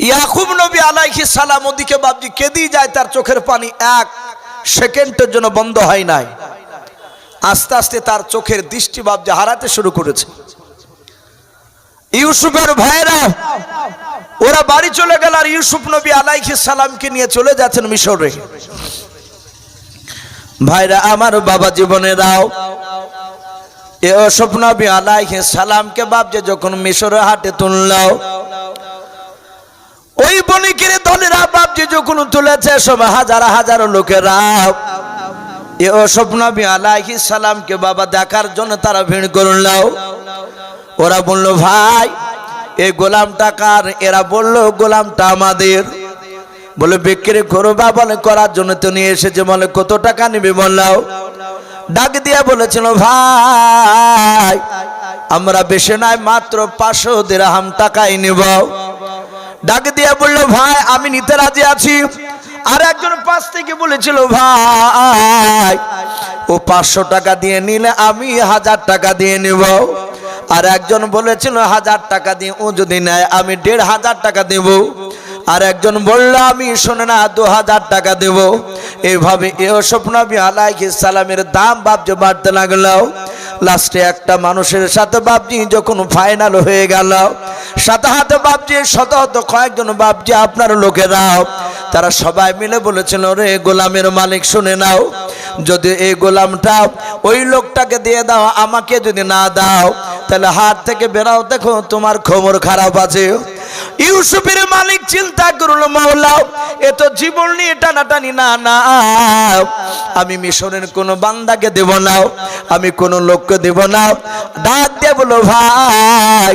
ইয়াকুব নবী আলাইহি সালাম ওদিকে বাবজি কেঁদেই যায় তার চোখের পানি এক সেকেন্ডের জন্য বন্ধ হয় নাই। আস্তে আস্তে তার চোখের দৃষ্টি বাবজি হারাতে শুরু করেছে। ইউসুফের ভাইরা ওরা বাড়ি চলে গেল আর ইউসুফ নবী আলাইহি সালামকে নিয়ে চলে যাচ্ছেন মিশরে। ভাইরা, আমার বাবা জীবনেরাও এ অসুফ নবী আলাইহি সালামকে বাবজে যখন মিশরে হাটে তুললাও ওই বণিকের দলেরা বাবজি যখন তুলেছে, সব হাজার হাজার লোকেরা অসুফ নবী আলাইহি সালামকে বাবা দেখার জন্য তারা ভিড় করল ওরা বলল, ভাই এই গোলাম টাকার এরা বলল, গোলামটা আমাদের। বলে, বিক্রি করবা বলে, করার জন্য তো নিয়ে এসেছে। বলে, কত টাকা নিবে? বললাও। ডাক দিয়া বলেছিল, ভাই, আমরা বেশি নাই মাত্র পাঁচশো দেড়হাম টাকাই নিব। ডাক দিয়ে বলল, ভাই, আমি নিতে রাজি আছি। আর একজন পাশ থেকে বলেছিল, ভাই, ও পাঁচশো টাকা দিয়ে নিলে আমি হাজার টাকা দিয়ে নিব। আর একজন বলেছিল, হাজার টাকা দিয়ে ও যদি নেয়, আমি দেড় হাজার টাকা দেব। আর একজন বলল, আমি শোনে না, দু হাজার টাকা দেব। এইভাবে এ স্বপ্নবী আলাইহি সালামের দাম বাবজে বাড়তে লাগল। লাস্টে একটা মানুষের সাথে বাপজি যখন ফাইনাল হয়ে গেল, সাথে হাতে বাপজি শত কয়েকজন বাপজি আপনার লোকেরাও তারা সবাই মিলে বলেছিল রে গোলামের মালিক, শুনে নাও। যদি এই গোলামটা ওই লোকটাকে দিয়ে দাও, আমাকে যদি না দাও, তাহলে হাত থেকে বেরাও দেখো তোমার খবর খারাপ আছে। ইউসুফের মালিক চিন্তা করল মাওলা এ তো জীবন নিয়ে টানাটানি, না না। আমি মিশরের কোন বান্দাকে দেব না, আমি কোন লোককে দেব না। ডাক দিয়ে বলো ভাই,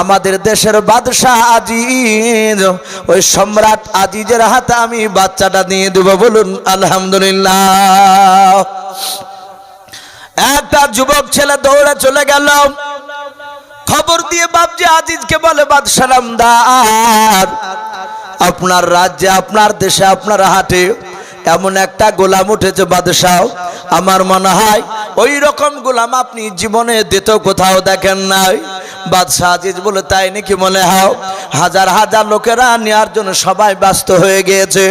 আমাদের দেশের বাদশাহ আজিজ, ওই সম্রাট আজিজের হাতে আমি বাচ্চাটা দিয়ে দেব, বলুন, আলহামদুলিল্লাহ। একটা যুবক ছেলে দৌড়ে চলে গেল। খবর দিয়ে বাপজি আজিজকে বলে বাদশালাম দা আপনার রাজ্যে, আপনার দেশে, আপনার হাটে এমন একটা গোলাম উঠেছে বাদশাহ। আমার মনে হয় ওই রকম গোলাম আপনি জীবনে দিত কোথাও দেখেন নাই। বাদশাহ আজিজ বলে, তাই নাকি মনে হয় হাজার হাজার লোকেরা নেওয়ার জন্য সবাই ব্যস্ত হয়ে গিয়েছে।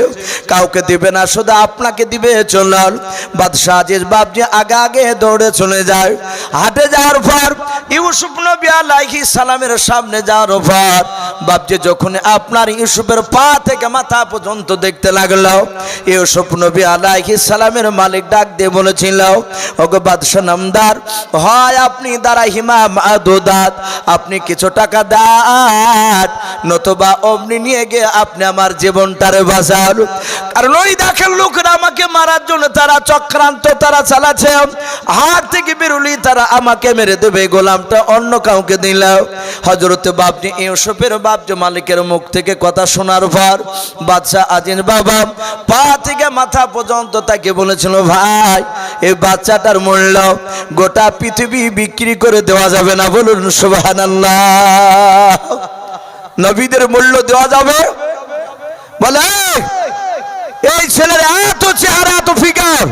কাউকে দিবে না, শুধু আপনাকে দিবে চলল বাদশাহ আজিজ বাপজি আগে আগে দৌড়ে চলে যায়। হাটে যাওয়ার পর ইউসুফ নবী আলাইহি সালামের সামনে যাওয়ার পর বাপজি যখন আপনার ইউসুফের পা থেকে মাথা পর্যন্ত দেখতে লাগল ইউসুফ নবী আলাইহি সালামের মালিক ডাক দিয়ে বলেছিল, ওগো বাদশাহ নামদার, হয় আপনি দ্বারা হিমা মাদুদাত আপনি কিছু টাকা দান নতুবা অমনি নিয়ে গিয়ে আপনি আমার জীবনটারে বাঁচান। কারণ ওই দেখেন লোকরা আমাকে মারার জন্য তারা চক্রান্ত, তারা চালাচ্ছে, হাত থেকে বেরুলি তারা আমাকে মেরে দেবে, গোলামটা অন্য কাউকে দিল। হজরত বাপনি ইউসুফের বাপজি মালিকের মুখ থেকে কথা শোনার পর বাদশাহ আজিন বাবা পা থেকে মাথা পর্যন্ত তাকে বলেছিল, ভাই এই বাচ্চাটার মূল্য গোটা পৃথিবী বিক্রি করে দেওয়া যাবে না। বলুন, সুবহানাল্লাহ। নবীদের মূল্য দেওয়া যাবে? বলে, এই ছেলের এত চেহারা, এত ফিকার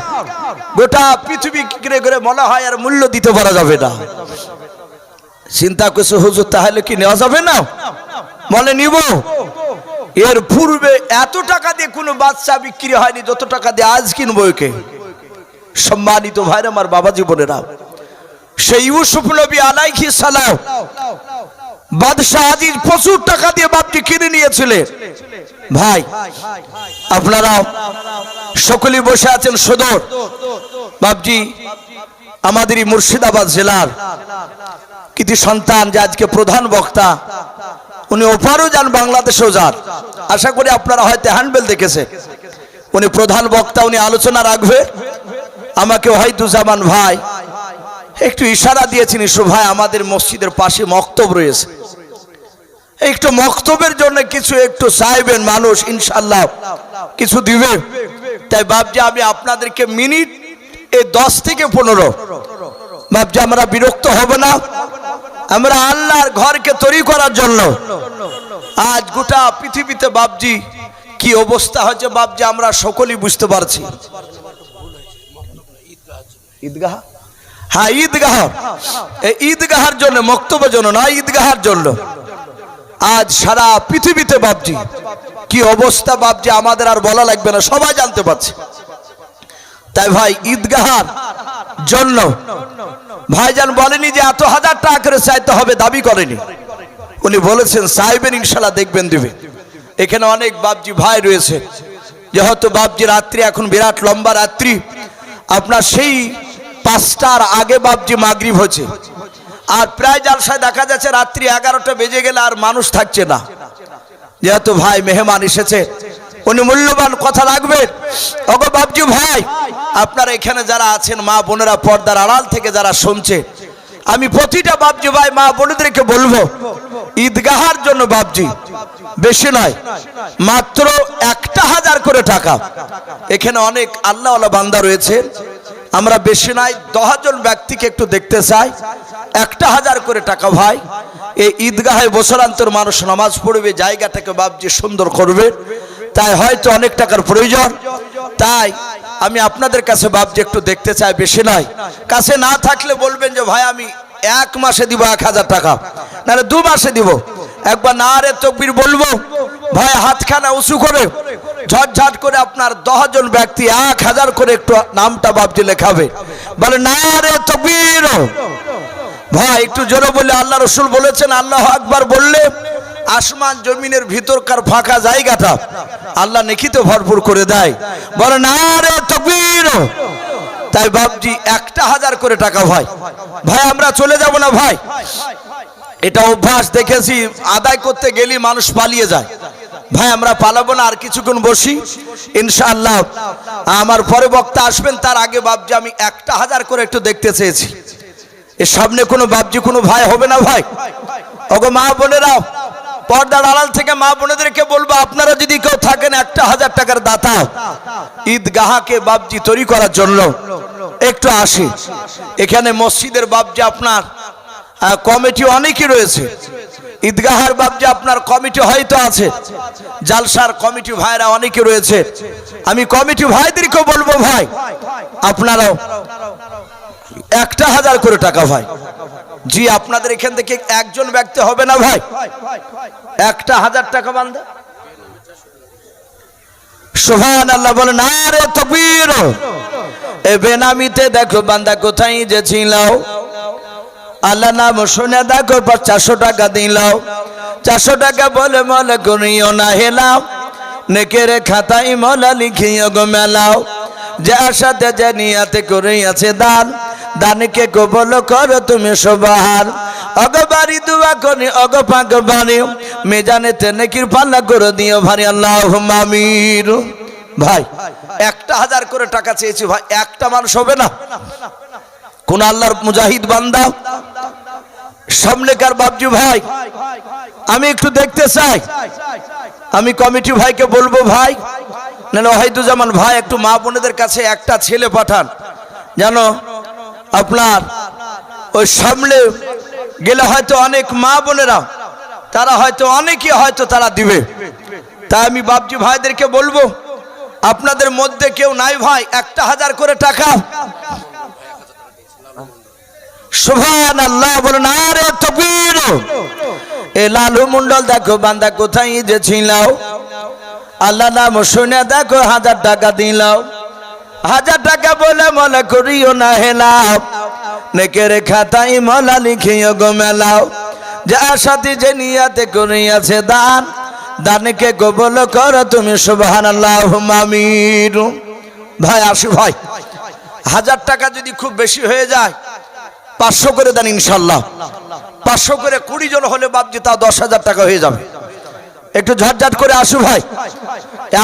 গোটা পৃথিবী কিনে করে মনে হয় আর মূল্য দিতে পারা যাবে না। চিন্তা করছে, হুজুর, তাহলে কি নেওয়া যাবে না? বলে, নিব। এর পূর্বে এত টাকা দিয়ে কোনো বাচ্চা বিক্রি হয়নি, যত টাকা দিয়ে আজ কিনবো একে। সম্মানিত ভাইরা, আমার বাবা জীবনেরা সেই ইউসুফ নবী আলাইহি সালাম বাদশাহ আজিজ প্রচুর টাকা দিয়ে বাপটি কিনে নিয়েছিলেন ভাই, আপনারা সকলে বসে আছেন সদর। বাপজি আমাদের এই মুর্শিদাবাদ জেলার কৃতি সন্তান যে আজকে প্রধান বক্তা উনি ওপারও যান বাংলাদেশেও যান। আশা করি আপনারা হয়তো হ্যান্ডবেল দেখেছে। উনি প্রধান বক্তা, উনি আলোচনা রাখবে। আমাকে হয়তো জামান ভাই। একটু ইশারা দিয়েছেন ইসু ভাই, আমাদের মসজিদের পাশে মক্তব রয়েছে। একটু মক্তবের জন্য কিছু একটু চাইবেন মানুষ ইনশাল্লাহ কিছু দিবে। তাই ভাবছি আমি আপনাদেরকে মিনিট এই দশ থেকে পনেরো। ভাবছি আমরা বিরক্ত হব না। আমরা আল্লাহর ঘরকে তৈরি করার জন্য। আজ গোটা পৃথিবীতে বাবজি কি অবস্থা হচ্ছে বাবজি আমরা সকলেই বুঝতে পারছি। ঈদগাহ? হ্যাঁ ঈদগাহ। এই ঈদগাহার জন্য, মক্তব্যের জন্য না, ঈদগাহার জন্য। আজ সারা পৃথিবীতে বাপজি, কি অবস্থা বাপজি আমাদের আর বলা লাগবে না, সবাই জানতে পারছে। তাই ভাই, ঈদগাহার জন্য। ভাইজান বলেনি যে এত হাজার টাকা করে চাইতে হবে, দাবি করেনি। উনি বলেছেন সাহেবের ইনশাল্লাহ দেখবেন দিবে এখানে অনেক বাপজি ভাই রয়েছে। যেহেতু বাপজি রাত্রি, এখন বিরাট লম্বা রাত্রি। আপনার সেই পাঁচটার আগে বাপজি মাগরিব হচ্ছে আর প্রায় জালসায় দেখা যাচ্ছে, রাত্রি এগারোটা বেজে গেলে আর মানুষ থাকছে না। যেহেতু ভাই মেহমান এসেছে উনি মূল্যবান কথা রাখবেন। ওগো বাবজু ভাই, আপনারা এখানে যারা আছেন, মা বোনেরা পর্দার আড়াল থেকে যারা শুনছে, আমি প্রতিটা বাবজু ভাই, মা বোনেদেরকে বলব, ঈদগাহার জন্য বাবজি বেশি নয়, মাত্র একটা হাজার করে টাকা। এখানে অনেক আল্লাহ বান্দা রয়েছে। আমরা বেশি নাই দশজন ব্যক্তিকে একটু দেখতে চাই। একটা হাজার করে টাকা ভাই, এই ঈদগাহে বছরান্তর মানুষ নামাজ পড়বে, জায়গাটাকে বাবজি সুন্দর করবে। তাই হয়তো অনেক টাকার প্রয়োজন। তাই আমি আপনাদের কাছে বাবজি একটু দেখতে চাই, বেশি নয়। কাছে না থাকলে বলবেন যে, ভাই, আমি এক মাসে দিব এক হাজার টাকা। নাহলে দু মাসে দিব। একবার না রে তকবির বলব, ভাই, হাতখানা উঁচু করে, ঝটঝট করে আপনার দশজন ব্যক্তি এক হাজার করে একটু নামটা বাবজি লেখাবে। বলে, না রে তকবির, ভাই, একটু জোরে বলে আল্লাহ রসুল বলেছেন, আল্লাহ আকবার বললে আসমান জমিনের ভিতরকার ফাঁকা জায়গাটা আল্লাহ নেখিতে ভরপুর করে দেয়। বলে, না রে, তকবীর! তাই বাবজি একটা হাজার করে টাকা ভাই। ভাই, আমরা চলে যাব না ভাই? এটা অভ্যাস দেখেছি, আদায় করতে গেলে মানুষ পালিয়ে যায়। ভাই, আমরা পালাবো না, আর কিছুক্ষণ বসি। ইনশাআল্লাহ, আমার পরে বক্তা আসবেন, তার আগে বাবজি আমি একটা হাজার করে একটু দেখতে চেয়েছি। এর সামনে কোনো বাবজি কোনো ভাই হবে না ভাই? ওগো মা বোনেরা পর্দার আড়াল থেকে মা বোনেদেরকে বলব, আপনারা যদি কেউ থাকেন একটা হাজার টাকার দাতা, ঈদগাহাকে বাবজি তৈরি করার জন্য। একটু আসি। এখানে মসজিদের বাবজি আপনার কমিটি অনেকই রয়েছে। ঈদগাহার বাবজি আপনার কমিটি হয়তো আছে। জালসার কমিটি ভাইরা অনেকে রয়েছে। আমি কমিটি ভাইদেরকেও বলব, ভাই, আপনারাও। একটা হাজার করে টাকা ভাই। জি, আপনাদের এখান থেকে একজন ব্যক্তি হবে না ভাই? একটা হাজার টাকা বান্ধা সোহান আল্লাহ বলে না রে তকবীর। এ বেনামিতে দেখো বান্দা কোথায় যে ছিল আল্লাহ নাম শুনে দেখো চারশো টাকা দিল চারশো টাকা বলে মলে করিও না হেলাও নেকেরে খাতাই মলা লিখিও গো মেলাও। যার সাথে যে নিয়াতে করিয়াছে দান। দানকে কবল করো তুমি সবার। অগবারি দুয়া করি, অগ পাক বাড়ি। মেজানেতে নেকির পাল্লা করে দিও ভারি আল্লাহ মামির ভাই, একটা হাজার করে টাকা চেয়েছি ভাই, একটা মানুষ হবে না? কোন আল্লাহর মুজাহিদ বান্দা? সামনেকার বাবজু ভাই, আমি একটু দেখতে চাই। আমি কমিটি ভাইকে বলব ভাই না ওয়াহিদুজ্জামান ভাই একটু মা বোনেদের কাছে একটা ছেলে পাঠান। জানো আপনার ওই সামনে গেলে হয়তো অনেক মা বোনেরা, তারা হয়তো অনেকে হয়তো তারা দিবে। তাই আমি বাবজি ভাইদেরকে বলব, আপনাদের মধ্যে কেউ নাই ভাই, একটা হাজার করে টাকা। আল্লাহ এ লালু মন্ডল, দেখো বান্দা কোথায় যে ছিলাও আল্লাহ নাম শুনে দেখো হাজার টাকা দিলাও হাজার টাকা বলে মনে করিও না হেলাও নেকের খাতাই মলা লিখিও গো মেলাও। যার সাথে যে নিয়াতে করিয়াছে দান, দানকে কবল কর তুমি সুবহান মামির ভাই, আসি ভাই, হাজার টাকা যদি খুব বেশি হয়ে যায়, পাঁচশো করে দেন ইনশাল্লাহ। পাঁচশো করে কুড়ি জন হলে বাবজি তা দশ হাজার টাকা হয়ে যাবে। একটু ঝটঝট করে আসু ভাই।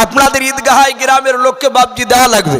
আপনাদের ঈদগাহায় গ্রামের লোককে বাবজি দেওয়া লাগবে।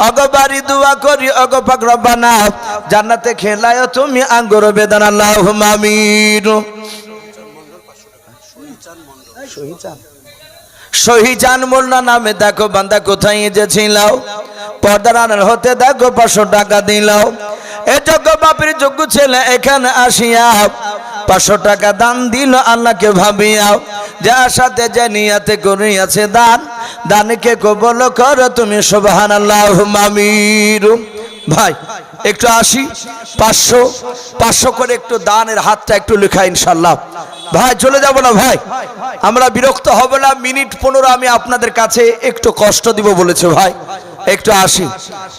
অগবারি দুয়া করি অগপাক রব্বানা। জান্নাতে খেলায় তুমি আঙ্গুর বেদান আল্লাহ মামির শহীজান মোল্লা নামে দেখো বান্দা কোথায় যে ছিল পর্দার হতে দেখো পাঁচশো টাকা দিল এ যোগ্য বাপের যোগ্য ছেলে এখানে আসিয়া পাঁচশো টাকা দান দিল আল্লাহকে ভাবিয়া যার সাথে যে নিয়াতে করিয়াছে দান দানকে কবল কর তুমি সোবাহান আল্লাহ মামির ভাই, একটু আসি, পাঁচশো পাঁচশো করে একটু দানের হাতটা একটু লেখা ইনশাল্লাহ ভাই, চলে যাব না ভাই? আমরা বিরক্ত হব না, মিনিট পনেরো আমি আপনাদের কাছে একটু কষ্ট দিব বলেছে ভাই। একটু আসি।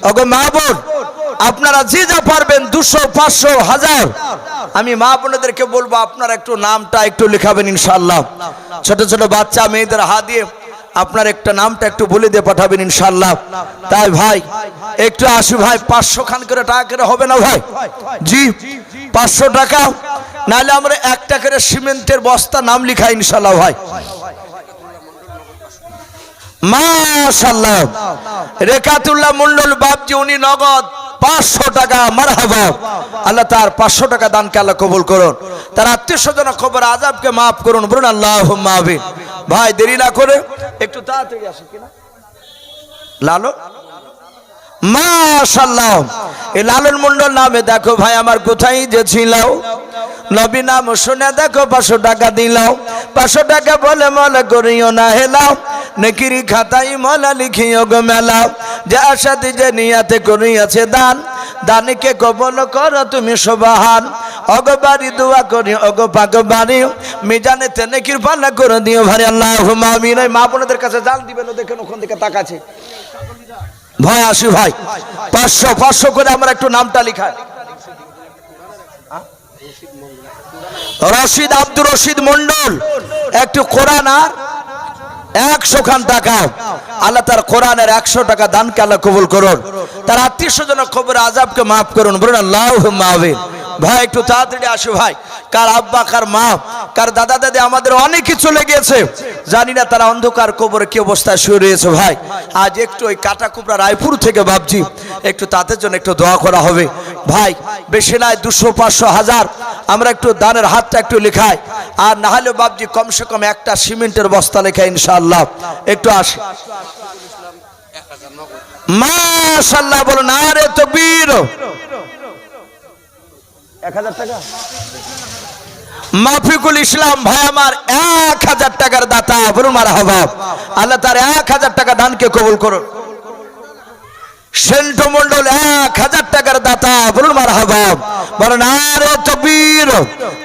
ওগো মা বোন আপনারা যে যা পারবেন দুশো, পাঁচশো, হাজার। আমি মা বোনেদেরকে বলব, আপনারা একটু নামটা একটু লেখাবেন ইনশাল্লাহ ছোট ছোট বাচ্চা, মেয়েদের হাত দিয়ে আপনার একটা নামটা একটু বলে দিয়ে পাঠাবেন ইনশাল্লাহ তাই ভাই, একটু আসি ভাই পাঁচশো খান করে টাকা করে হবে না ভাই? জি, পাঁচশো টাকা। নাহলে আমরা একটা করে সিমেন্টের বস্তা নাম লিখা ইনশাল্লাহ ভাই। মাশাল্লাহ রেখাতুল্লাহ মন্ডল বাপজি, উনি নগদ। পাঁচশো টাকা, মারহাবা। আল্লাহ তার পাঁচশো টাকা দানকে আল্লাহ কবুল করুন। তার আত্মীয় স্বজন খবর আজাবকে মাফ করুন, বলুন আল্লাহ ভাই, দেরি না করে একটু তাড়াতাড়ি আসে কিনা লালো মাশাল্লাহ এই লালন মন্ডল নামে দেখো ভাই, আমার কোথায় যে ছিল নবী নাম শুনে দেখো পাঁচশো টাকা দিলাও। পাঁচশো টাকা বলে মলে করিও না, হেলাও। নেকিরি খাতাই মলা লিখিও গো মেলাও। যে আশাতে যে নিয়াতে করিয়াছে দান, দানিকে কবল করো তুমি সবাহান অগবাড়ি দোয়া করি অগ পাক বাড়ি মিজানে তেনে কৃপালা করে দিও ভাই আল্লাহ মামিন মা বোনদের কাছে জাল দিবেন দেখেন ওখান থেকে তাকাছে ভয় আসি ভাই। পাঁচশো পাঁচশো করে আমরা একটু নামটা লিখাই। রশিদ আব্দুর রশিদ মন্ডল একটু কোরআন আর একশো খান টাকা। আল্লাহ তার কোরআনের একশো টাকা দানকে আল্লাহ কবুল করুন। তার আত্মীয় স্বজন খবর আজাবকে মাফ করুন। বলুন আল্লাহ মাহবিন ভাই, একটু তাড়াতাড়ি আসো ভাই। কার আব্বা, কার মা, কার দাদা, দাদি, আমাদের অনেকে চলে গিয়েছে জানি না তারা অন্ধকার কবরে কি অবস্থায় শুয়ে রয়েছে ভাই। আজ একটু ওই কাটা কুপড়া রায়পুর থেকে ভাবছি, একটু তাদের জন্য একটু দোয়া করা হবে। ভাই, বেশি নয়, দুশো, পাঁচশো, হাজার। আমরা একটু দানের হাতটা একটু লেখাই। আর না হলে বাবজি কমসে কম একটা সিমেন্টের বস্তা লেখা ইনশাআল্লাহ। একটু আসি। মাশাল্লাহ বলুন, আরে তো বীর এক হাজার টাকা? মাফিকুল ইসলাম ভাই আমার এক হাজার টাকার দাতা বলুন মারা হবা আল্লাহ তার এক হাজার টাকা দানকে কবুল করুন। সেন্ট মন্ডল এক হাজার টাকার দাতা বলুন মার হবা বলেন আরে তবির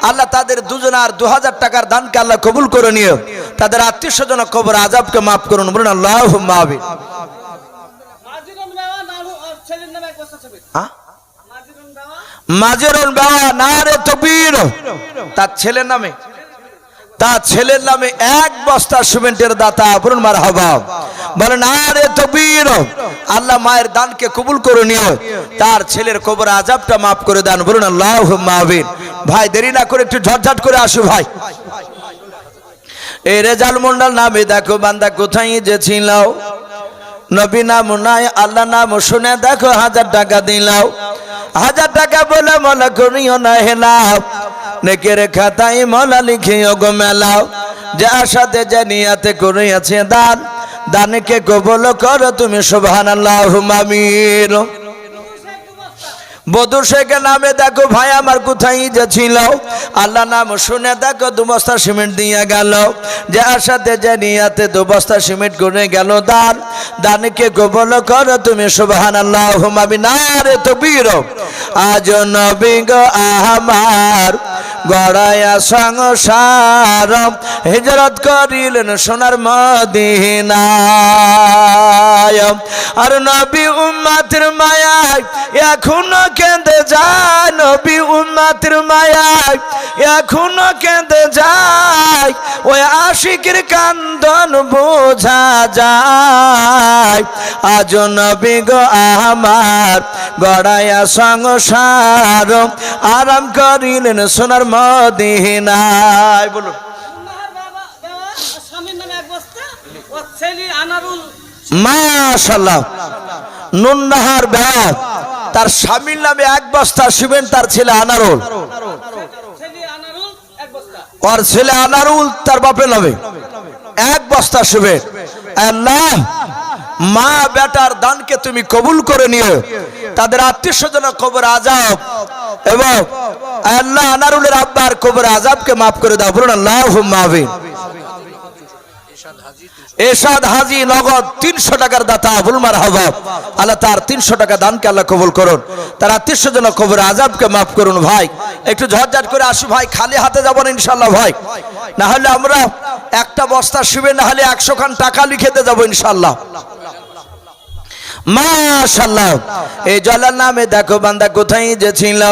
আল্লাহ তাদের দুজনার দু হাজার টাকার দানকে আল্লাহ কবুল করে নিয়ে তাদের আত্মীয় স্বজন কবর আজাবকে মাফ করুন বলুন আল্লাহ মাহবিন মাজিরন বাবা নালু আর ছেলের নামে এক বস্তা ছবি মাজিরন বাবা মাজেরুল বাবা না রে তবির তার ছেলের নামে, তার ছেলের নামে এক বস্তা সিমেন্টের দাতা বলুন মার হবা বলেন আরে তবির আল্লাহ মায়ের দানকে কবুল করে নিও। তার ছেলের কবর আজাবটা মাফ করে দেন। বলুন আল্লাহ মাহবিন ভাই, দেরি না করে একটু ঝটঝট করে আসো ভাই। এই রেজাল মন্ডল নামে দেখো, বান্দা কোথায় যে ছিল নবী নাম নাই, আল্লাহ নাম শুনে দেখো, হাজার টাকা দিলাও হাজার টাকা বলে মনে করিও না হেলাও নেকের খাতাই মলা লিখিও গো মেলাও। যে আশাতে জানিয়াতে নিয়াতে করিয়াছে দান, দানকে কবল করো তুমি শোভান আল্লাহ মামির বধু শেখের নামে দেখো ভাই আমার কোথায় যে ছিল আল্লাহ নাম শুনে দেখো দু বস্তা সিমেন্ট দিয়ে গেল। যে আসাতে যে নিয়াতে দু বস্তা সিমেন্ট করে গেল দান। দানকে গোবল করো তুমি সুবহান আল্লাহ হুমাবি না রে তো বীর আজ নবী গো আমার গড়ায়া সংসার। হিজরত করিলেন সোনার মদিনায়। আর নবী উম্মাতের মায়ায় এখনও কেঁদে যায়। নবী উম্মাতের মায়ায় এখনও কেঁদে যায়। ওই আশিকের কান্দন বোঝা যায়। আজ নবী গো আমার গড়ায়া সংসার। আরাম করিলেন সোনার মদিনায় বলুন। মাশাল্লাহ নুন্নাহার ব্যাগ। তার স্বামীর নামে এক বস্তা সিমেন্ট তার ছেলে আনারুল। ওর ছেলে আনারুল তার বাপের নামে। এক বস্তা শুবে আল্লাহ মা বেটার দানকে তুমি কবুল করে নিও। তাদের আত্মীয় স্বজন কবর আজাব এবং আল্লাহ আনারুলের আব্বার কবর আজাবকে মাফ করে দাও। বলুন আল্লাহ মাহবিন এরশাদ হাজি নগদ তিনশো টাকার দাতা বুলমার হবাব আল্লাহ তার তিনশো টাকা দানকে আল্লাহ কবুল করুন। তার আত্মীয় স্বজন কবর আজাবকে মাফ করুন ভাই। একটু ঝটঝট করে আসু ভাই, খালি হাতে যাব না ইনশাল্লাহ ভাই। না হলে আমরা একটা বস্তা শিবে না হলে একশো খান টাকা লিখেতে যাব ইনশাল্লাহ মাশাল্লাহ এই জলার নামে দেখো বান্দা, কোথায় যে ছিল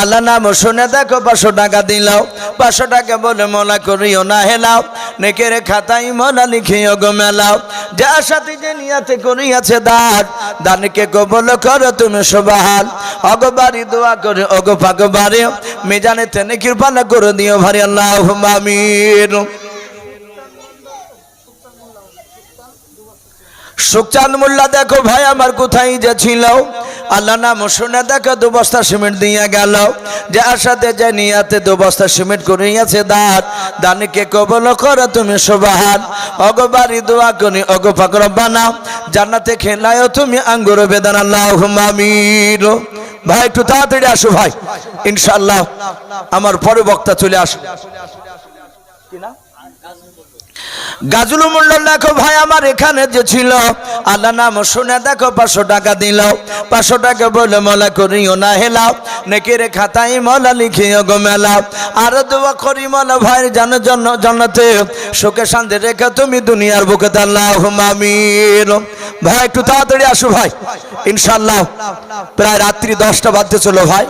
আল্লাহ নাম শুনে দেখো পাঁচশো টাকা দিলাও। পাঁচশো টাকা বলে মলা করিও না, হেলাও। নেকের খাতাই মলা লিখিও গো মেলাও। যা সাথে যে নিয়াতে করিয়াছে দান, দানকে কবল করো তুমি সবাহাল অগবারি দোয়া করে, অগ পাগবারে মেজানে তেনে কৃপালা করে দিও ভারি আল্লাহ আমিন। সুখচাঁদ মোল্লা, দেখো ভাই আমার কোথায় যে ছিল। আল্লাহ নাম শুনে দেখো দু বস্তা সিমেন্ট দিয়ে গেল। যে আশাতে যে নিয়াতে দু বস্তা সিমেন্ট করিয়াছে দাঁত। দানিকে কবল করো তুমি সোবাহান। অগবারি দোয়া করি অগ ফাকর বানা জান্নাতে খেলায় তুমি আঙ্গুর বেদান আল্লাহ মামির ভাই, একটু তাড়াতাড়ি আসো ভাই। ইনশাল্লাহ আমার পরে বক্তা চলে আসো গাজুল মন্ডল দেখো ভাই আমার এখানে যে ছিল। আল্লাহ নাম শুনে দেখো, পাঁচশো টাকা দিল। পাঁচশো টাকা বলে, মলা করিও না হেলাও। নেকের খাতাই মলা লিখিও গো মেলাও। আর দোয়া করি মলা ভাই জানো জন্য, জন্নতে সুখে শান্তি রেখে তুমি দুনিয়ার বুকে আল্লাহ মামির ভাই, একটু তাড়াতাড়ি আসো ভাই। ইনশাল্লাহ প্রায় রাত্রি দশটা বাজতে চলো ভাই।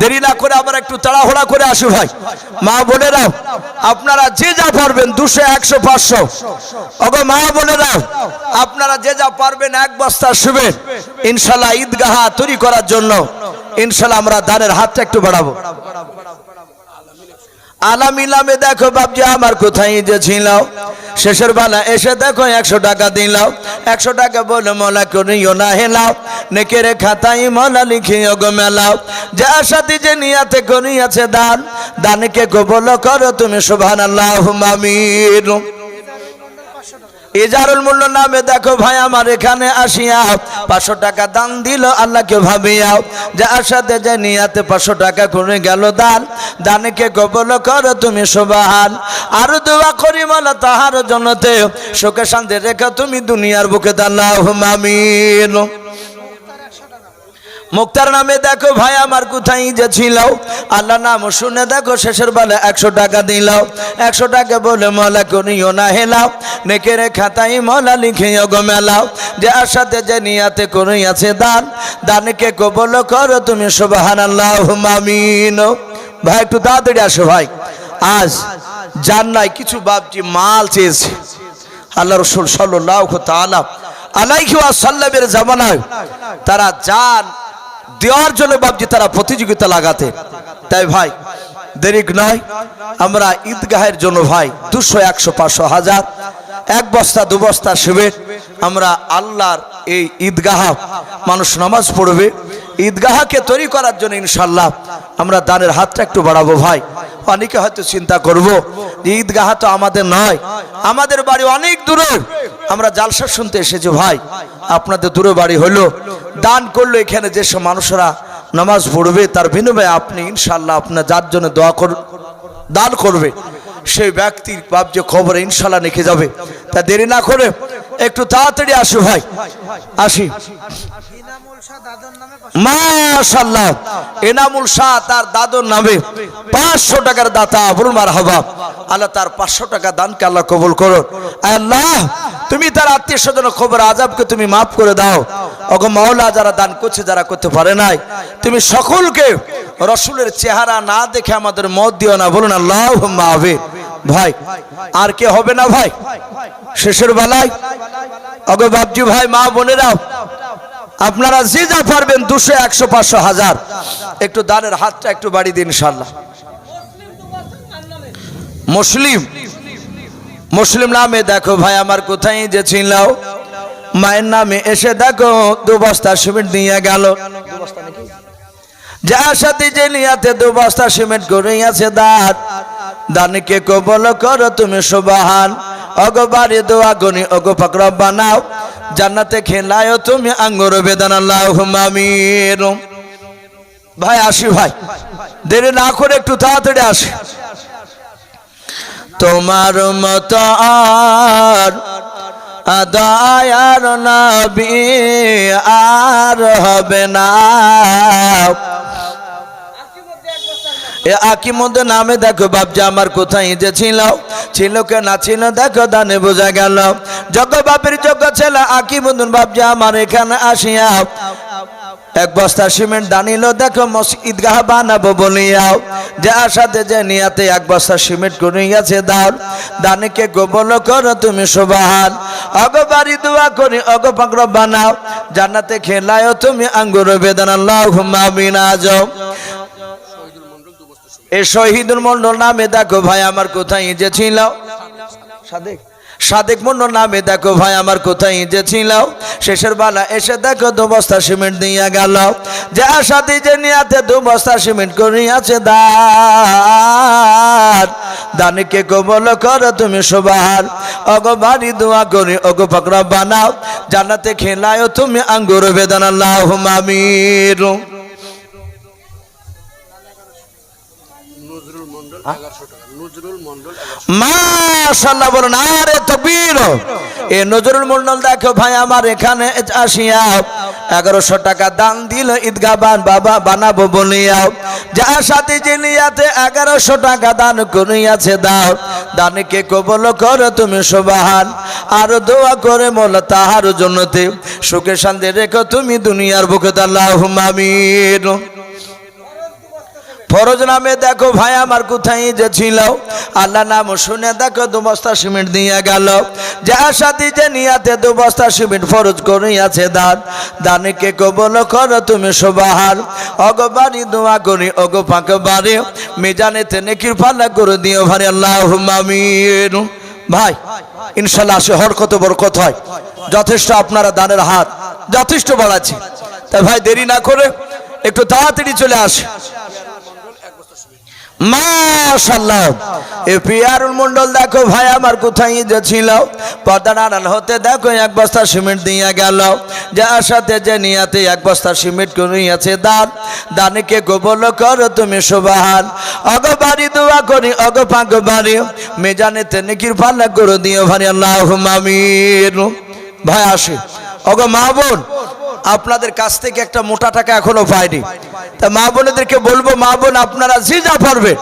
দেরি না করে আবার একটু তাড়াহুড়া করে আসো ভাই। মা বলে বোনেরা আপনারা যে যা পারবেন, দুশো, একশো, পাঁচশো। ওগো মা বোনেরা, আপনারা যে যা পারবেন এক বস্তা শুবেন ইনশাল্লাহ ঈদগাহা তৈরি করার জন্য। ইনশাল্লাহ আমরা দানের হাতটা একটু বাড়াবো। আলাম ইলামে দেখো বাবজি আমার কোথায় যে ছিল শেষের বেলা এসে দেখো, একশো টাকা দিলাও একশো টাকা বলে মলা করিও না হেলাও। নেকের খাতাই মলা লিখিও গো মেলাও। যে আশাতি যে নিয়াতে করিয়াছে দান, দানকে কবল করো তুমি সুবহান আল্লাহ মামির ইজারুল মূল্য নামে দেখো ভাই, আমার এখানে আসিয়া পাঁচশো টাকা দান দিল আল্লাহকে ভাবিয়াও যে আশাতে যে নিয়াতে পাঁচশো টাকা করে গেল দান। দানকে কবল করো তুমি সোবাহান। আরও দোয়া করি মালা তাহার জন্যতে শোকে শান্তি রেখা তুমি দুনিয়ার বুকে দাল্লাহ মামিন মুক্তার নামে দেখো ভাই, আমার কোথায় যে ছিল আল্লাহ নাম শুনে দেখো, শেষের বেলা একশো টাকা দিল একশো টাকা বলে মলা করিও না হেলাও। নেকের খাতাই মলা লিখিও গো মেলাও। যে আশাতে যে নিয়াতে করিয়াছে দান, দানকে কবল করো তুমি সুবহান আল্লাহ মামিন ভাই, একটু তাড়াতাড়ি আসো ভাই। আজ জান নাই, কিছু বাপটি মাল চেয়েছে। আল্লাহ রসুল সাল্লাহ তালা আলাইহি সাল্লামের জামানায় তারা জান দেওয়ার জন্য ভাবছি তারা প্রতিযোগিতা লাগাতে। তাই ভাই দেরিক নয়, আমরা ঈদগাহের জন্য ভাই দুশো, একশো, পাঁচশো হাজার, এক বস্তা, দু বস্তা শিবের আমরা আল্লাহর এই ঈদগাহ মানুষ নামাজ পড়বে। ঈদগাহকে তৈরি করার জন্য ইনশাল্লাহ আমরা দানের হাতটা একটু বাড়াবো ভাই। অনেকে হয়তো চিন্তা করব যে ঈদগাহ তো আমাদের নয়, আমাদের বাড়ি অনেক দূরে। আমরা জালসা শুনতে এসেছি ভাই, আপনাদের দূরে বাড়ি হলো। দান করল এখানে যেসব মানুষরা নামাজ পড়বে, তার বিনিময়ে আপনি ইনশাল্লাহ আপনার যার জন্য দোয়া কর, দান করবে। সেই ব্যক্তির বাপ যে খবর ইনশাল্লাহ লিখে যাবে। তা দেরি না করে একটু তাড়াতাড়ি আসি ভাই। আসি। মাশাল্লাহ এনামুল শাহ তার দাদুর নামে পাঁচশো টাকার দাতা বলুন মার হবা আল্লাহ তার পাঁচশো টাকা দানকে আল্লাহ কবুল করো আল্লাহ তুমি তার আত্মীয় স্বজন খবর আজাবকে তুমি মাফ করে দাও। অগ মাওলা যারা দান করছে, যারা করতে পারে নাই। তুমি সকলকে রসুলের চেহারা না দেখে আমাদের মত দিও না। বলুন আল্লাহ মাহবে ভাই, আর কে হবে না ভাই? শেষের বেলায়। অগ বাবজি ভাই, মা বলে বোনেরাও আপনারা যে যা পারবেন, দুশো, একশো, পাঁচশো, হাজার। একটু দানের হাতটা একটু বাড়ি দিন ইনশাল্লাহ মুসলিম। মুসলিম নামে দেখো ভাই, আমার কোথায় যে ছিল মায়ের নামে এসে দেখো, দু বস্তা সিমেন্ট নিয়ে গেল। যা সাথে যে নিয়াতে দু বস্তা সিমেন্ট করে আছে দাঁত। দানকে কবল করো তুমি সুবাহান। অগো বাড়ি দোয়া করি অগো পাকড় বানাও জান্নাতে খেলায় তুমি আঙ্গুর বেদান আল্লাহ ভাই, আসি ভাই। দেরি না করে একটু তাড়াতাড়ি আসি। তোমার মত আর আদায়ার নবী আর হবে না। এ আকিমুদ্দিন নামে দেখো বাপজা আমার কোথায় যে ছিল। ছিল কে না ছিল দেখো দানে বোঝা গেল। যজ্ঞ বাপের যজ্ঞ ছেলে আকিমুদ্দিন বাপজা আমার এখানে আসিয়া এক বস্তা সিমেন্ট দানিল, দেখো মস- ঈদগাহ বানাবো বলিয়াও। যে আশাতে, যে নিয়াতে এক বস্তা সিমেন্ট করিয়াছে দাও দানিকে গোবল করো তুমি সোবাহান। অগ বাড়ি দোয়া করি, অগ পাকড় বানাও। জান্নাতে খেলায় তুমি আঙ্গুর বেদন আল্লাহ হুমামিনা যাও এই শহীদুল মন্ডল নামে দেখো ভাই, আমার কোথায় যে ছিল? সাদেক। সাদেক মন্ডল নামে দেখো ভাই আমার কোথায় যে ছিল শেষের বেলা এসে দেখো দু বস্তা সিমেন্ট দিয়া গেল। যে আশাতে যে নিয়াতে দু বস্তা সিমেন্ট করিয়াছে দান। দানিকে কবল করো তুমি সোবাহার অগ বাড়ি দোয়া করি অগ পাকড়া বানাও। জানাতে খেলায় তুমি আঙ্গুর বেদন আল্লাহ মামির নজরুল মন্ডল নজরুল মন্ডল মাশাল্লাহ বলুন, আরে তকবীর। এ নজরুল মন্ডল দেখো ভাই, আমার এখানে আসিয়া এগারোশো টাকা দান দিল ঈদগাহ বান, বাবা বানাবো বলিয়া। যা সাথে জিনিয়াতে এগারোশো টাকা দান করিয়াছে, দাও। দানকে কবল করো তুমি সোবাহান, আর দোয়া করে মোল তাহার জন্যতে। সুখে শান্তি রেখো তুমি দুনিয়ার বুকে আল্লাহ মামির ফরজ নামে দেখো ভাই আমার কোথায় যে ছিল? আল্লাহ নাম শুনে দেখো দু বস্তা সিমেন্ট দিয়ে গেল। যা সাথী যে নিয়াতে দু বস্তা সিমেন্ট ফরজ করিয়াছে দান। দানকে কবল করো তুমি সোবাহার অগ বাড়ি দোয়া করি অগ পাক বাড়ি মেজানেতে নেকির পাল্লা করে দিও ভাই আল্লাহ মামির ভাই, ইনশাল্লাহ হর কত বড় কথা হয়। যথেষ্ট আপনারা দানের হাত, যথেষ্ট বাড়াচ্ছি। তাই ভাই দেরি না করে একটু তাড়াতাড়ি চলে আসে। মাশাল্লাহ এ পিয়ারুল মন্ডল দেখো আমার কোথায় হতে দেখো, এক বস্তা সিমেন্ট দিয়া নিয়াতে, এক বস্তা সিমেন্ট তুমি সোবাহান। অগ বাড়ি দোয়া পাক বাড়ি। মেজানেতে নিকির পাল্লা করে দিও ভাই আল্লাহ ভাই, আসে। অগ মা বোন আপনাদের কাছ থেকে একটা মোটা টাকা এখনও পাইনি। তা মা বোনেদেরকে বলব মা বোন আপনারা যে যা পারবেন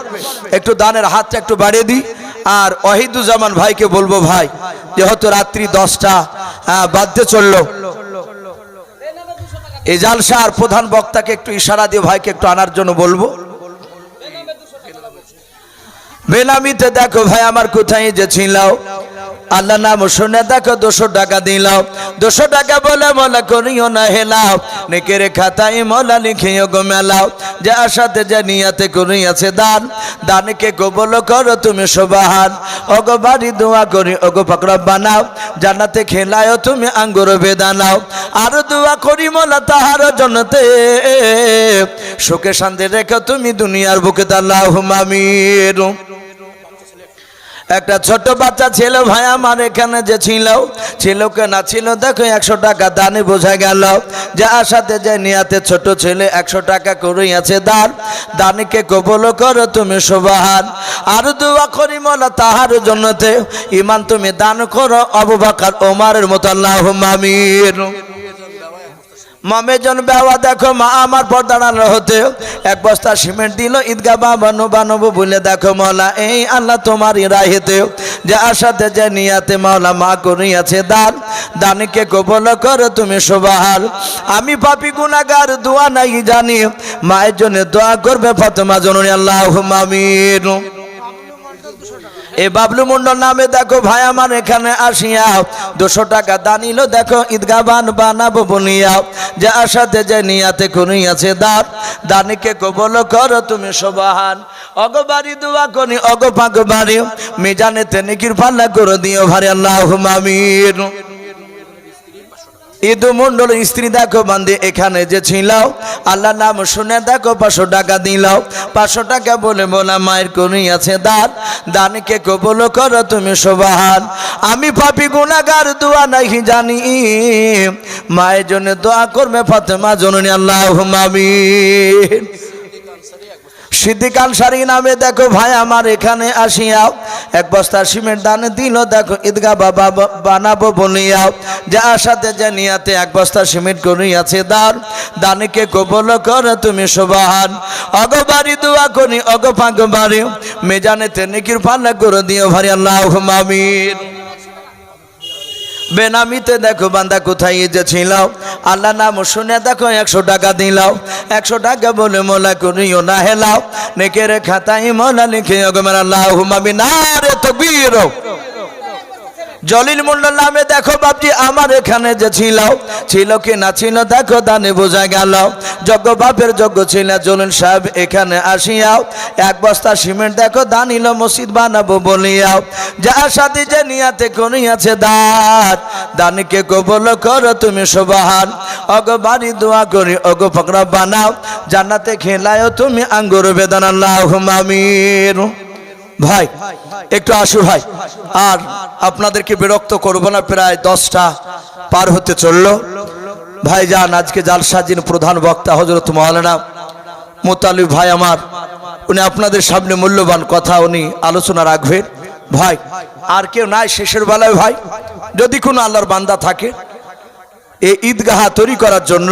একটু দানের হাতটা একটু বাড়িয়ে দিই। আর ওয়াহিদুজ্জামান ভাইকে বলব ভাই যেহেতু রাত্রি দশটা হ্যাঁ, বাদ্যে চলল। এই জালসা আর প্রধান বক্তাকে একটু ইশারা দিয়ে ভাইকে একটু আনার জন্য বলব। বেনামিতে দেখো ভাই আমার কোথায় যে ছিল আল্লাহ নাম শুনে দেখো দুশো টাকা দিলাম। দুশো টাকা বলে মলা করিও না, হেলাও। নেকের খাতায় মলা লিখিও গো মেলাও। যে আশাতে যে নিয়াতে করিয়াছে দান। দানকে কবল করো তুমি সোবাহান। ওগো বাড়ি দোয়া করি, ওগো পাকড়া বানাও। জানাতে খেলায় তুমি আঙ্গুর বেদানাও। আর দোয়া করি মলা তাহার জনতে সুখে শান্তি রেখো তুমি দুনিয়ার বুকে দাল্লাহ মামির একটা ছোট বাচ্চা ছিল ভাই আমার এখানে যে ছিল ছিল কে না ছিল, দেখো একশো টাকা দানে বোঝা গেল। যে আশাতে যে নিয়াতে ছোট ছেলে একশো টাকা করেই আছে দান, দানিকে কবল করো তুমি সোবাহান। আর দোয়া করি মলা তাহার জন্যতে ইমান তুমি দান করো, আবু বাকার, ওমারের মতো আল্লাহ মামির মামেজন বেওয়া দেখো, মা আমার পর্দাড়ানো হতে। এক বস্তা সিমেন্ট দিল ঈদগা বাবানো বানবো বলে দেখো, মলা, এই আল্লাহ তোমার রাহেতে যে আশাতে যে নিয়াতে মাওলা মা করিয়াছে দান, দানকে কবল করো তুমি সোবাহার আমি পাপি গুনাগার দোয়া নাই জানি, মায়ের জন্য দোয়া করবে ফাতেমা জননী আল্লাহ মামির এ বাবলু মন্ডল নামে দেখো ভাই আমার এখানে আসিয়া। দুশো টাকা দানিল দেখো ঈদগা বান বানাবো বলিয়া যে আশাতে যে নিয়াতে কোনই আছে দাঁত দানিকে কবল করো তুমি সোবাহান অগবাড়ি দুয়া কনি অগ পাগ বাড়ি। তেনে নিকির পাল্লা করে দিও ভারে আল্লাহ মামির ঈদ মন্ডল স্ত্রী দেখো বান্ধে এখানে যে ছিলাও আল্লাহ নাম শুনে দেখো, পাঁচশো টাকা দিলাও। পাঁচশো টাকা বলে বলা মায়ের কোনই আছে দান। দানকে কবল করো তুমি সোবাহান। আমি পাপি গুণাগার দোয়া নাহি জানি। মায়ের জন্য দোয়া করবে ফাতেমা জননী আল্লাহ আমিন। সিদ্দিক আনসারি নামে দেখো ভাই আমার এখানে আসিয়াও। এক বস্তা সিমেন্ট দান দিল, দেখো ঈদগা বাবা বানাবো বলিয়াও। যা সাথে জানিয়াতে এক বস্তা সিমেন্ট করিয়াছে দান। দানকে কবল কর তুমি সোবাহান। অগবারি দোয়া করি, অগ পাগ বাড়ি। মেজানেতে নিকির পাল্লা করে দিও ভারি আল্লাহ মামিন বেনামিতে দেখো বান্দা কোথায় যে ছিলাও আল্লাহ নাম শুনে দেখো একশো টাকা দিলাও একশো টাকা বলে মোলা করিও না হেলাও। নেকের খাতায় মোলা লিখে অগমের আল্লাহ হুমাবি না রে তো বীর জলিল মন্ডল নামে দেখো বাপজি আমার এখানে যে ছিল ছিল কি না ছিল, দেখো দানে বোঝা গেল। যজ্ঞ বাপের যজ্ঞ ছিল, জলিল সাহেব এখানে আসিয়াও, এক বস্তা সিমেন্ট দেখো দানিল মসজিদ বানাবো বলিয়াও যার সাথে যে নিয়াতে করিয়াছে দান দানকে কবল করো তুমি সোবাহান। অগ বাড়ি দোয়া করি, অগ ফকরা বানাও, জান্নাতে খেলায়ও তুমি আঙ্গুর বেদান আল্লাহ আমির ভাই, একটু আসু ভাই। আর আপনাদেরকে বিরক্ত করব না, প্রায় দশটা পার হতে চলল। ভাই যান, আজকে জালসাজিন প্রধান বক্তা হজরত মৌলানা মোতালিব ভাই আমার। উনি আপনাদের সামনে মূল্যবান কথা উনি আলোচনা রাখবেন। ভাই, আর কেউ নাই শেষের বেলায় ভাই? যদি কোনো আল্লাহর বান্দা থাকে, এই ঈদগাহা তৈরি করার জন্য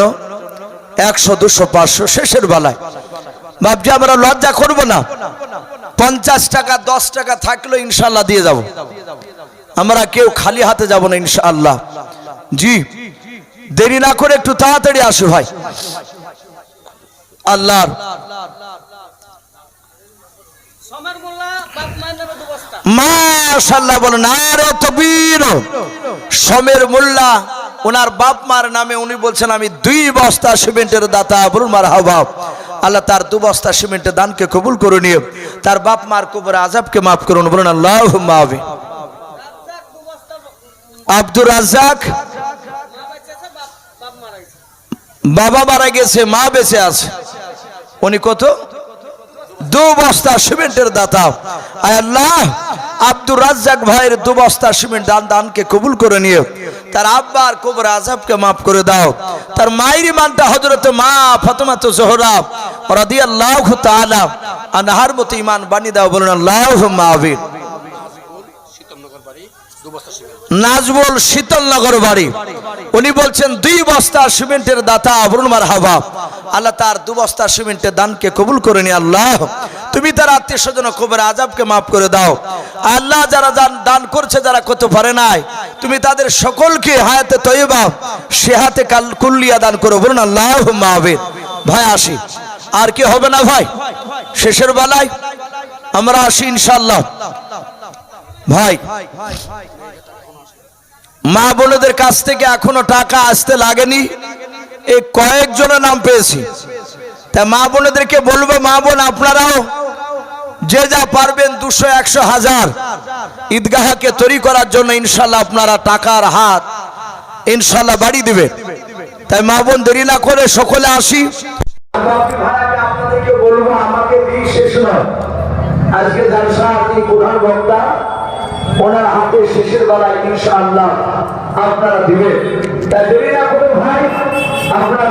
একশো, দুশো, পাঁচশো শেষের বেলায় ভাবছি আমরা লজ্জা করব না। পঞ্চাশ টাকা, দশ টাকা থাকলে ইনশাল্লাহ দিয়ে যাব। আমরা কেউ খালি হাতে যাব না ইনশাআল্লাহ জি, দেরি না করে একটু তাড়াতাড়ি আসো ভাই। আরে তকবীর। সমের মোল্লা, ওনার বাপ মার নামে উনি বলছেন, আমি দুই বস্তা সিমেন্টের দাতা বলুন মার হাবাব আল্লাহ তার দু বস্তা সিমেন্টের দানকে কবুল করে নিয়ে তার বাপ মার কবর আজাবকে মাফ করুন, বলুন আল্লাহ আব্দুর গেছে বাবা মারা গেছে, মা বেঁচে আছে। উনি কত? দু বস্তা সিমেন্টের দাতা। আয় আল্লাহ, আব্দুর রাজ্জাক ভাইয়ের দু বস্তা সিমেন্ট দান দানকে কবুল করে নিয়ে তার আব্বার কবর আজাবকে মাফ করে দাও। তার মায়ের ইমানটা হজরত মা ফতমা তো জোহরা রাদিয়াল্লাহু তাআলা আনহার মতো ইমান বানি দাও বলুন আল্লাহ মাহবিন শীতমনগর বাড়ি দু বস্তা সিমেন্ট নাজবুল শীতলনগর বাড়ি। উনি বলছেন, দুই বস্তা সিমেন্টের দাতা আবরুণমার হাবা আল্লাহ তার দু বস্তা সিমেন্টের দানকে কবুল করে নি আল্লাহ, তুমি তার আত্মীয় স্বজন কবর আজাবকে মাফ করে দাও। আল্লাহ যারা দান দান করছে, যারা করতে পারে নাই, তুমি তাদের সকলকে হায়াতে তৈবা সে হাতে কাল কুল্লিয়া দান করো বলুন আল্লাহ মাহবিন ভাই, আসি। আর কি হবে না ভাই? শেষের বেলায় আমরা আসি ইনশাল্লাহ ভাই, মা বোনদের কাছ থেকে এখনও টাকা আসতে লাগেনি। এই কয়েকজনের নাম পেয়েছি। তা মা বোনদেরকে বলব, মা বোন, আপনারাও যে যা পারবেন দুশো, একশো হাজার ঈদগাহকে তৈরি করার জন্য ইনশাল্লাহ আপনারা টাকার হাত ইনশাল্লাহ বাড়ি দিবেন। তাই মা বোন, দেরি না করে সকলে আসি। আজকে আপনি প্রধান বক্তা ওনার হাতে শেষের বেলায় ইনশাআল্লাহ আপনারা দিবেন। তাই দেরি না করে ভাই আপনারা